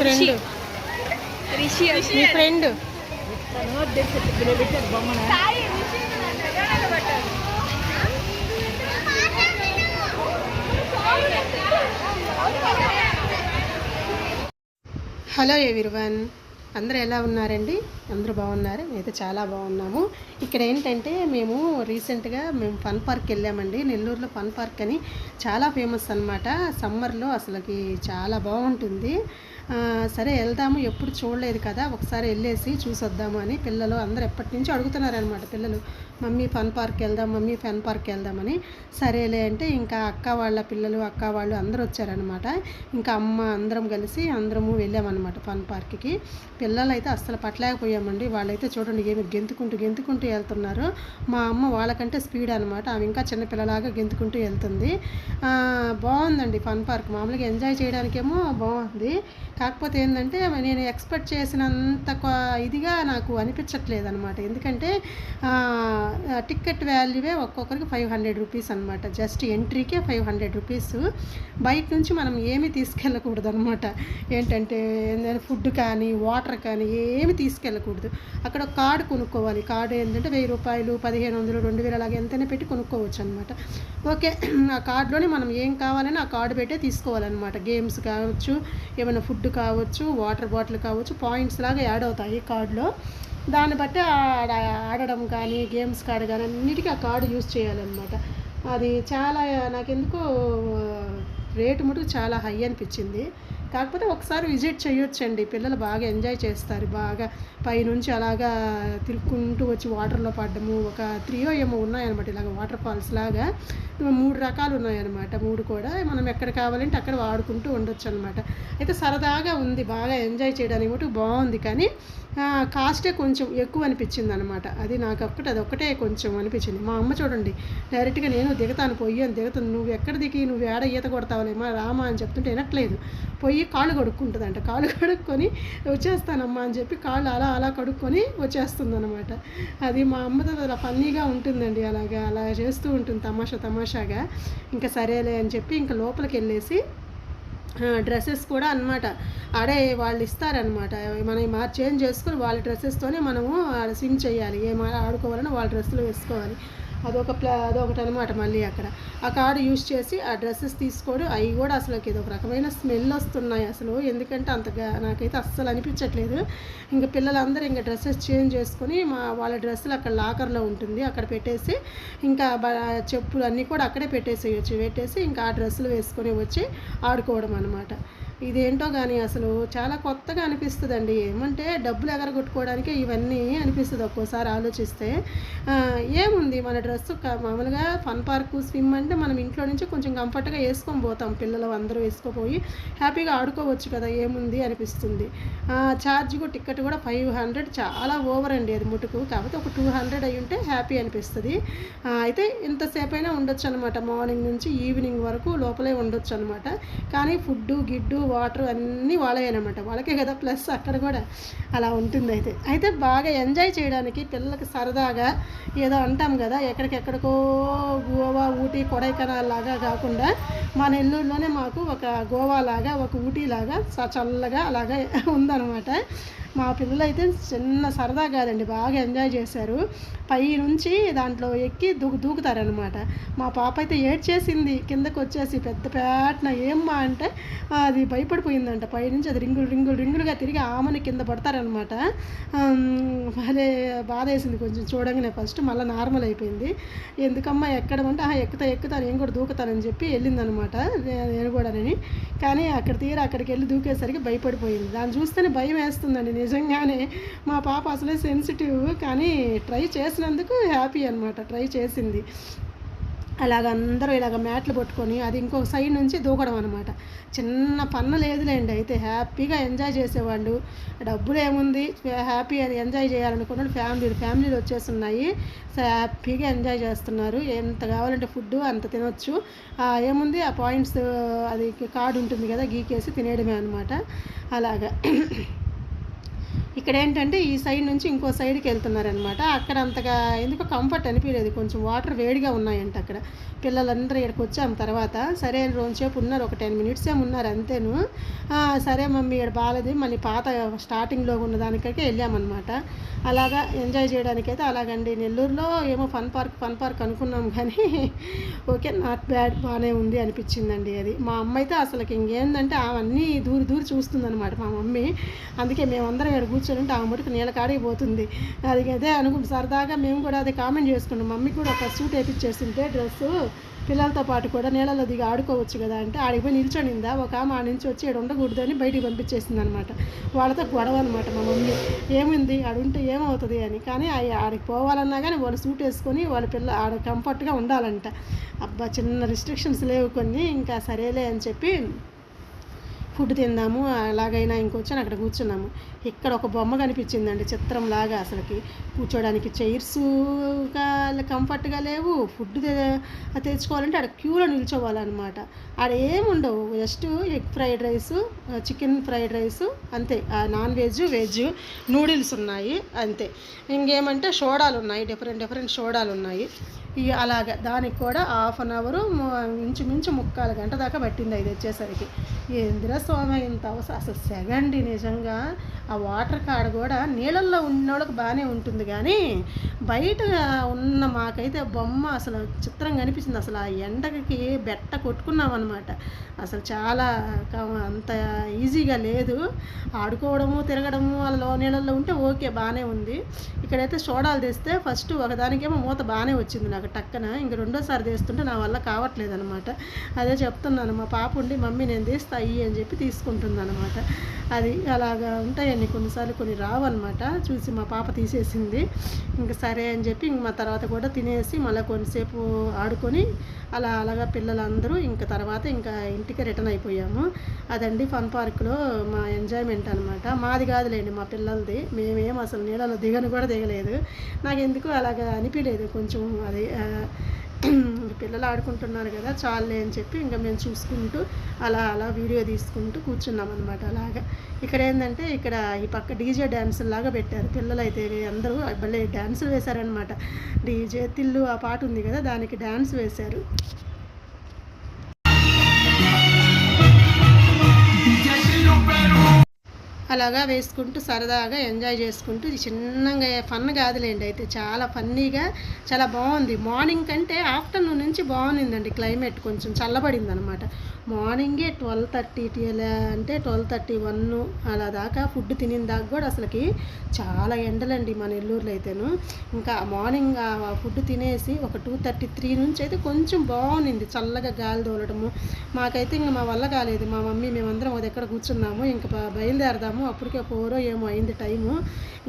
Friend Rishi. మీ friend hello everyone. అందరూ ఎలా ఉన్నారండి? అందరూ బాగున్నారు? మేమైతే చాలా బాగున్నాము. ఇక్కడ ఏంటంటే మేము రీసెంట్గా మేము ఫన్ పార్క్ వెళ్ళామండి. నెల్లూరులో ఫన్ పార్క్ అని చాలా ఫేమస్ అనమాట సమ్మర్లో అసలుకి చాలా బాగుంటుంది. సరే వెళ్దాము ఎప్పుడు చూడలేదు కదా ఒకసారి వెళ్ళేసి చూసొద్దాము అని పిల్లలు అందరు ఎప్పటి నుంచో అడుగుతున్నారనమాట పిల్లలు. మమ్మీ ఫన్ పార్క్ వెళ్దాం మమ్మీ ఫన్ పార్క్ వెళ్దామని. సరేలే అంటే ఇంకా అక్క వాళ్ళ పిల్లలు అక్క వాళ్ళు అందరూ వచ్చారనమాట ఇంకా అమ్మ అందరం కలిసి అందరము వెళ్ళామన్నమాట ఫన్ పార్క్కి. పిల్లలు అయితే అస్సలు పట్టలేకపోయామండి. వాళ్ళైతే చూడండి ఏమి గెంతుకుంటూ గెంతుకుంటూ వెళ్తున్నారు. మా అమ్మ వాళ్ళకంటే స్పీడ్ అనమాట ఆమె ఇంకా చిన్నపిల్లలాగా గెంతుకుంటూ వెళ్తుంది. బాగుందండి ఫన్ పార్క్. మామూలుగా ఎంజాయ్ చేయడానికేమో బాగుంది. కాకపోతే ఏంటంటే నేను ఎక్స్పెక్ట్ చేసినంత కొ- ఇదిగా నాకు అనిపించట్లేదు అనమాట ఎందుకంటే టికెట్ వాల్యూవే ఒక్కొక్కరికి ఫైవ్ హండ్రెడ్ రూపీస్ అనమాట జస్ట్ ఎంట్రీకే ఫైవ్ హండ్రెడ్ రూపీస్. బయట నుంచి మనం ఏమీ తీసుకెళ్ళకూడదు అనమాట ఏంటంటే ఏంటంటే ఫుడ్ కానీ వాటర్ కానీ ఏమి తీసుకెళ్ళకూడదు. అక్కడ ఒక కార్డు కొనుక్కోవాలి. కార్డు ఏంటంటే వెయ్యి రూపాయలు పదిహేను వందలు రెండు వేలు అలాగే ఎంతైనా పెట్టి కొనుక్కోవచ్చు అనమాట ఓకే ఆ కార్డులోనే మనం ఏం కావాలని ఆ కార్డు పెట్టే తీసుకోవాలన్నమాట. గేమ్స్ కావచ్చు ఏమైనా ఫుడ్ కావచ్చు వాటర్ బాటిల్ కావచ్చు పాయింట్స్ లాగా యాడ్ అవుతాయి కార్డులో. దాన్ని బట్టి ఆడ ఆడడం కానీ గేమ్స్ కార్డు కానీ అన్నిటికీ ఆ కార్డు యూజ్ చేయాలన్నమాట. అది చాలా నాకెందుకో రేటు మటుకు చాలా హై అనిపించింది. కాకపోతే ఒకసారి విజిట్ చేయొచ్చండి. పిల్లలు బాగా ఎంజాయ్ చేస్తారు. బాగా పైనుంచి అలాగా తిరుక్కుంటూ వచ్చి వాటర్లో పడ్డము. ఒక త్రీయో ఏమో ఉన్నాయన్నమాట ఇలాగ వాటర్ ఫాల్స్ లాగా. మూడు రకాలు ఉన్నాయన్నమాట. మూడు కూడా మనం ఎక్కడ కావాలంటే అక్కడ వాడుకుంటూ ఉండొచ్చు అనమాట అయితే సరదాగా ఉంది. బాగా ఎంజాయ్ చేయడానికి ఒకటి బాగుంది. కానీ కాస్టే కొంచెం ఎక్కువ అనిపించింది అనమాట అది నాకు ఒక్కటి అది ఒక్కటే కొంచెం అనిపించింది. మా అమ్మ చూడండి డైరెక్ట్గా నేను దిగుతాను. పొయ్యి అని దిగుతాను నువ్వు ఎక్కడ దిగి నువ్వు ఏడ ఈత కొడతావులేమా రామా అని చెప్తుంటే వినట్లేదు. పొయ్యి కాళ్ళు కడుక్కుంటుందంట. కాళ్ళు కడుక్కొని వచ్చేస్తానమ్మా అని చెప్పి కాళ్ళు అలా అలా కడుక్కొని వచ్చేస్తుంది అనమాట అది మా అమ్మతో అలా ఫన్నీగా ఉంటుందండి అలాగా. అలా చేస్తూ ఉంటుంది తమాషా తమాషాగా. ఇంకా సరేలే అని చెప్పి ఇంకా లోపలికి వెళ్ళేసి డ్రెస్సెస్ కూడా అన్నమాట. ఆడే వాళ్ళు ఇస్తారనమాట మనం మా చేంజ్ చేసుకుని వాళ్ళ డ్రెస్సెస్తోనే మనము ఆడ స్విమ్ చేయాలి. ఏం ఆడుకోవాలని వాళ్ళ డ్రెస్సులు వేసుకోవాలి. అదొక ప్లా అదొకటి అనమాట మళ్ళీ అక్కడ. ఆ కార్డు యూజ్ చేసి ఆ డ్రెస్సెస్ తీసుకోడు అవి కూడా అసలు ఏదో ఒక రకమైన స్మెల్ వస్తున్నాయి అసలు. ఎందుకంటే అంతగా నాకైతే అస్సలు అనిపించట్లేదు. ఇంకా పిల్లలందరూ ఇంకా డ్రెస్సెస్ చేంజ్ చేసుకొని మా వాళ్ళ డ్రెస్సులు అక్కడ లాకర్లో ఉంటుంది. అక్కడ పెట్టేసి ఇంకా చెప్పులు అన్నీ కూడా అక్కడే పెట్టేసేయచ్చు. పెట్టేసి ఇంకా ఆ డ్రెస్సులు వేసుకొని వచ్చి ఆడుకోవడం అనమాట ఇదేంటో కానీ అసలు చాలా కొత్తగా అనిపిస్తుందండి. ఏమంటే డబ్బులు ఎగరగొట్టుకోవడానికి ఇవన్నీ అనిపిస్తుంది ఒక్కోసారి ఆలోచిస్తే. ఏముంది మన డ్రెస్ మామూలుగా ఫన్ పార్క్ స్విమ్ అంటే మనం ఇంట్లో నుంచి కొంచెం కంఫర్ట్గా వేసుకొని పోతాం. పిల్లలు అందరూ వేసుకోపోయి హ్యాపీగా ఆడుకోవచ్చు కదా ఏముంది అనిపిస్తుంది. ఛార్జ్ కూడా టికెట్ కూడా ఫైవ్ హండ్రెడ్ చాలా ఓవర్ అండి అది ముటుకు కాకపోతే ఒక టూ హండ్రెడ్ అయి ఉంటే హ్యాపీ అనిపిస్తుంది. అయితే ఇంతసేపు అయినా ఉండొచ్చు అనమాట మార్నింగ్ నుంచి ఈవినింగ్ వరకు లోపలే ఉండొచ్చు అనమాట కానీ ఫుడ్ గిడ్డు వాటర్ అన్నీ వాళ్ళే అనమాట వాళ్ళకే కదా ప్లస్ అక్కడ కూడా అలా ఉంటుంది అయితే. అయితే బాగా ఎంజాయ్ చేయడానికి పిల్లలకి సరదాగా ఏదో అంటాం కదా ఎక్కడికెక్కడికో గోవా ఊటీ కొడైకెనాల్ లాగా కాకుండా మా నెల్లూరులోనే మాకు ఒక గోవా లాగా ఒక ఊటీ లాగా చ- చల్లగా అలాగా ఉందన్నమాట. మా పిల్లలు అయితే చిన్న సరదా కాదండి బాగా ఎంజాయ్ చేశారు. పై నుంచి దాంట్లో ఎక్కి దూకు దూకుతారనమాట మా పాప అయితే ఏడ్చేసింది కిందకు వచ్చేసి పెద్ద పేటన ఏమ్మా అంటే అది భయపడిపోయిందంట. పైనుంచి అది రింగులు రింగులు రింగులుగా తిరిగి ఆమెను కింద పడతారనమాట భలే బాధ వేసింది కొంచెం చూడంగానే ఫస్ట్ మళ్ళీ నార్మల్ అయిపోయింది. ఎందుకమ్మా ఎక్కడమంటే ఆహా ఎక్కుతా ఎక్కుతా నేను కూడా దూకుతానని చెప్పి వెళ్ళిందనమాట నేను కూడానని. కానీ అక్కడ తీరా అక్కడికి వెళ్ళి దూకేసరికి భయపడిపోయింది. దాన్ని చూస్తేనే భయం వేస్తుందండి నిజంగానే మా పాప అసలే సెన్సిటివ్ కానీ ట్రై చేసినందుకు హ్యాపీ అనమాట ట్రై చేసింది. అలాగ అందరూ ఇలాగ మ్యాట్లు పట్టుకొని అది ఇంకొక సైడ్ నుంచి దూకడం అనమాట చిన్న పన్ను లేదులేండి అయితే హ్యాపీగా ఎంజాయ్ చేసేవాళ్ళు. డబ్బులు ఏముంది? హ్యాపీ అది ఎంజాయ్ చేయాలనుకున్నాడు ఫ్యామిలీ ఫ్యామిలీలు వచ్చేస్తున్నాయి. సో హ్యాపీగా ఎంజాయ్ చేస్తున్నారు. ఎంత కావాలంటే ఫుడ్ అంత తినొచ్చు. ఏముంది? ఆ పాయింట్స్ అది కార్డు ఉంటుంది కదా గీకేసి తినేయడమే అనమాట అలాగా. ఇక్కడ ఏంటంటే ఈ సైడ్ నుంచి ఇంకో సైడ్కి వెళ్తున్నారనమాట. అక్కడ అంతగా ఎందుకో కంఫర్ట్ అనిపించలేదు. కొంచెం వాటర్ వేడిగా ఉన్నాయంట అక్కడ. పిల్లలందరూ ఇక్కడికి వచ్చాం తర్వాత. సరే రోజుసేపు ఉన్నారు. ఒక టెన్ మినిట్స్ ఏమి ఉన్నారు అంతేను. సరే మమ్మీ ఇక్కడ బాగాలేదు. మళ్ళీ పాత స్టార్టింగ్లో ఉన్న దానికైతే వెళ్ళామన్నమాట. అలాగా ఎంజాయ్ చేయడానికైతే అలాగండి. నెల్లూరులో ఏమో ఫన్ పార్క్ ఫన్ పార్క్ అనుకున్నాం కానీ ఓకే నాట్ బ్యాడ్ బాగానే ఉంది అనిపించిందండి అది. మా అమ్మ అయితే అసలు ఇంకేందంటే అవన్నీ దూరి దూరి చూస్తుందన్నమాట మా మమ్మీ. అందుకే మేమందరం ఇక్కడ కూర్చొని ఉంటే ఆమె మటుకు నీళ్ళ కాడికి పోతుంది. అది అదే అనుకుంటు సరదాగా మేము కూడా అది కామెంట్ చేసుకున్నాం. మమ్మీ కూడా ఒక సూట్ వేయించేస్తుంటే డ్రెస్సు పిల్లలతో పాటు కూడా నీళ్ళలో దిగి ఆడుకోవచ్చు కదా అంటే ఆడికి పోయి నిల్చొనిందా ఒక ఆమె ఆ నుంచి వచ్చి ఇక్కడ ఉండకూడదు అని బయటికి పంపించేసింది అనమాట వాళ్ళతో గొడవ అనమాట మా మమ్మీ. ఏముంది? ఆడుంటే ఏమవుతుంది అని. కానీ ఆడికి పోవాలన్నా కానీ వాళ్ళు సూట్ వేసుకొని వాళ్ళ పిల్ల ఆడ కంఫర్ట్గా ఉండాలంట. అబ్బా చిన్న రిస్ట్రిక్షన్స్ లేవు కొన్ని. ఇంకా సరేలే అని చెప్పి ఫుడ్ తిందాము అలాగైనా ఇంకొచ్చాను అక్కడ కూర్చున్నాము. ఇక్కడ ఒక బొమ్మ కనిపించిందండి చిత్రం లాగా అసలుకి. కూర్చోడానికి చైర్స్ కంఫర్ట్గా లేవు. ఫుడ్ తెచ్చుకోవాలంటే ఆడ క్యూలో నిల్చోవాలన్నమాట. ఆడ ఏముండవు. Just egg fried rice chicken fried rice అంతే. నాన్ వెజ్ వెజ్ నూడిల్స్ ఉన్నాయి అంతే. ఇంకేమంటే సోడాలు ఉన్నాయి డిఫరెంట్ డిఫరెంట్ సోడాలు ఉన్నాయి ఇక అలాగా దానికి కూడా హాఫ్ అన్ అవరు ఇంచుమించు ముక్కాలు గంట దాకా పట్టింది ఇది వచ్చేసరికి. ఏందిరా స్వామి ఇంత అవసరం? అసలు సెగండి నిజంగా. ఆ వాటర్ కాడ కూడా నీళ్ళల్లో ఉన్నోళ్ళకి బాగానే ఉంటుంది కానీ బయట ఉన్న మాకైతే బొమ్మ అసలు చిత్రంగా అనిపించింది అసలు ఆ ఎండకి బెట్ట కొట్టుకున్నాం అనమాట అసలు చాలా క- అంత ఈజీగా లేదు. ఆడుకోవడము తిరగడము అలా నీళ్ళల్లో ఉంటే ఓకే బాగానే ఉంది. ఇక్కడైతే సోడాలు తెస్తే ఫస్ట్ ఒకదానికేమో మూత బాగానే వచ్చింది నాకు. టక్కన. ఇంక రెండోసారి తీస్తుంటే నా వల్ల కావట్లేదు అనమాట అదే చెప్తున్నాను మా పాప ఉండి మమ్మీ నేను తీస్తా అయ్యి అని చెప్పి తీసుకుంటుంది అనమాట అది అలాగా ఉంటాయండి కొన్నిసార్లు కొన్ని రావన్నమాట. చూసి మా పాప తీసేసింది. ఇంక సరే అని చెప్పి ఇంక మా తర్వాత కూడా తినేసి మళ్ళీ కొంతసేపు ఆడుకొని అలా అలాగా పిల్లలందరూ ఇంక తర్వాత ఇంకా ఇంటికి రిటర్న్ అయిపోయాము. అదండి ఫన్ పార్క్లో మా ఎంజాయ్మెంట్ అనమాట మాది కాదులేండి మా పిల్లలది. మేమేం అసలు నీళ్ళలో దిగను కూడా దిగలేదు. నాకు ఎందుకు అలాగా అనిపించలేదు కొంచెం అది పిల్లలు ఆడుకుంటున్నారు కదా చాలే అని చెప్పి ఇంకా మేము చూసుకుంటూ అలా అలా వీడియో తీసుకుంటూ కూర్చున్నాం అనమాట అలాగా. ఇక్కడ ఏంటంటే ఇక్కడ ఈ పక్క డీజే డ్యాన్సులు లాగా పెట్టారు. పిల్లలు అయితే అందరూ భలే డ్యాన్సులు వేశారనమాట డీజే తిల్లు ఆ పాట ఉంది కదా దానికి డ్యాన్స్ వేశారు. అలాగా వేసుకుంటూ సరదాగా ఎంజాయ్ చేసుకుంటూ ఇది చిన్నగా ఫన్ కాదులేండి అయితే. చాలా ఫన్నీగా చాలా బాగుంది. మార్నింగ్ కంటే ఆఫ్టర్నూన్ నుంచి బాగుందండి క్లైమేట్. కొంచెం చల్లబడింది అనమాట మార్నింగే ట్వెల్వ్ థర్టీ అంటే ట్వెల్వ్ థర్టీ వన్ అలా దాకా ఫుడ్ తినిన దాకా కూడా అసలుకి చాలా ఎండలండి మన నెల్లూరులో అయితేను. ఇంకా మార్నింగ్ ఆ ఫుడ్ తినేసి ఒక టూ థర్టీ త్రీ నుంచి అయితే కొంచెం బాగుంది చల్లగా గాలి తోలడము మాకైతే ఇంకా మా వల్ల కాలేదు. మా మమ్మీ మేమందరం ఒక దగ్గర కూర్చున్నాము. ఇంకా బయలుదేరదాము. అప్పటికే ఫోరో ఏమో అయింది టైము.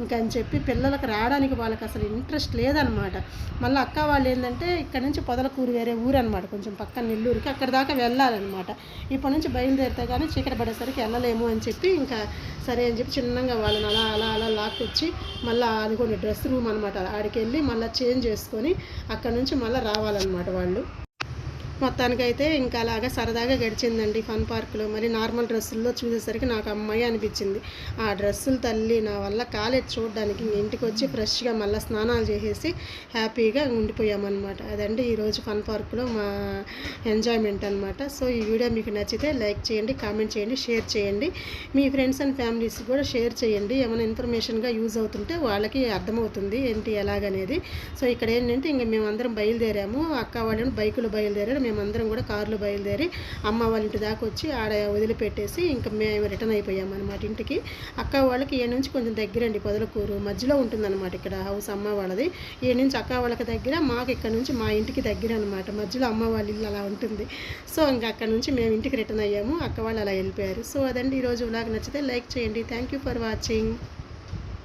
ఇంకా అని చెప్పి పిల్లలకు రావడానికి వాళ్ళకి అసలు ఇంట్రెస్ట్ లేదనమాట. మళ్ళీ అక్క వాళ్ళు ఏంటంటే ఇక్కడ నుంచి పొదలకూరు వేరే ఊరు అనమాట కొంచెం పక్కన నెల్లూరుకి అక్కడ దాకా వెళ్ళాలన్నమాట ఇప్పటి నుంచి బయలుదేరితే కానీ చీకటి పడేసరికి వెళ్ళలేము అని చెప్పి ఇంకా సరే అని చెప్పి చిన్నగా వాళ్ళని అలా అలా అలా లాక్కొచ్చి మళ్ళీ అది డ్రెస్ రూమ్ అనమాట. ఆడికి వెళ్ళి మళ్ళీ చేంజ్ చేసుకొని అక్కడ నుంచి మళ్ళీ రావాలన్నమాట వాళ్ళు. మొత్తానికైతే ఇంకా అలాగా సరదాగా గడిచిందండి ఫన్ పార్క్లో. మరి నార్మల్ డ్రెస్సుల్లో చూసేసరికి నాకు అమ్మాయి అనిపించింది. ఆ డ్రెస్సులు తల్లి నా వల్ల కాలేదు చూడడానికి. ఇంటికి వచ్చి ఫ్రెష్గా మళ్ళీ స్నానాలు చేసేసి హ్యాపీగా ఉండిపోయామన్నమాట. అదండి ఈరోజు ఫన్ పార్క్లో మా ఎంజాయ్మెంట్ అనమాట సో ఈ వీడియో మీకు నచ్చితే లైక్ చేయండి కామెంట్ చేయండి షేర్ చేయండి. మీ ఫ్రెండ్స్ అండ్ ఫ్యామిలీస్ కూడా షేర్ చేయండి. ఏమైనా ఇన్ఫర్మేషన్గా యూజ్ అవుతుంటే వాళ్ళకి అర్థమవుతుంది ఏంటి ఎలాగనేది. సో ఇక్కడ ఏంటంటే ఇంక మేమందరం బయలుదేరాము. అక్క వాళ్ళు బైకులు బయలుదేరారు. మేమందరం కూడా కారులో బయలుదేరి అమ్మ వాళ్ళ ఇంటి దాకా వచ్చి ఆడ వదిలిపెట్టేసి ఇంకా మేము రిటర్న్ అయిపోయాము అనమాట ఇంటికి. అక్క వాళ్ళకి ఈ నుంచి కొంచెం దగ్గరండి పొదలకూరు. మధ్యలో ఉంటుందన్నమాట ఇక్కడ హౌస్ అమ్మ వాళ్ళది. ఈ నుంచి అక్క వాళ్ళకి దగ్గర మాకు ఇక్కడ నుంచి మా ఇంటికి దగ్గర అనమాట మధ్యలో అమ్మ వాళ్ళ ఇల్లు అలా ఉంటుంది. సో ఇంకా అక్కడ నుంచి మేము ఇంటికి రిటర్న్ అయ్యాము. అక్క వాళ్ళు అలా వెళ్ళిపోయారు. సో అదండి ఈరోజు వ్లాగ్ నచ్చితే లైక్ చేయండి. Thank you for watching.